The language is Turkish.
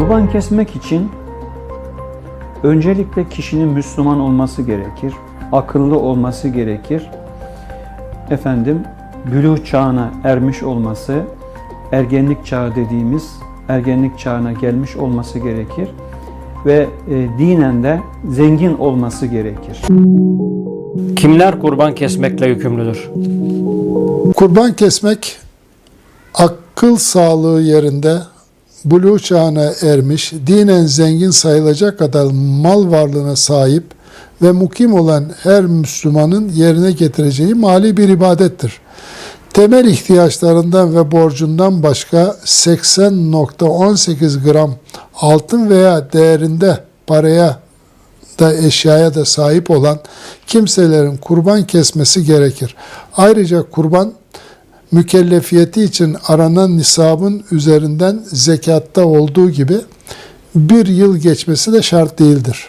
Kurban kesmek için öncelikle kişinin Müslüman olması gerekir, akıllı olması gerekir. Efendim, bülüğ çağına ermiş olması, ergenlik çağı dediğimiz ergenlik çağına gelmiş olması gerekir ve e, dinen de zengin olması gerekir. Kimler kurban kesmekle yükümlüdür? Kurban kesmek akıl sağlığı yerinde buluğ çağına ermiş, dinen zengin sayılacak kadar mal varlığına sahip ve mukim olan her Müslümanın yerine getireceği mali bir ibadettir. Temel ihtiyaçlarından ve borcundan başka 80.18 gram altın veya değerinde paraya da eşyaya da sahip olan kimselerin kurban kesmesi gerekir. Ayrıca kurban mükellefiyeti için aranan nisabın üzerinden zekatta olduğu gibi bir yıl geçmesi de şart değildir.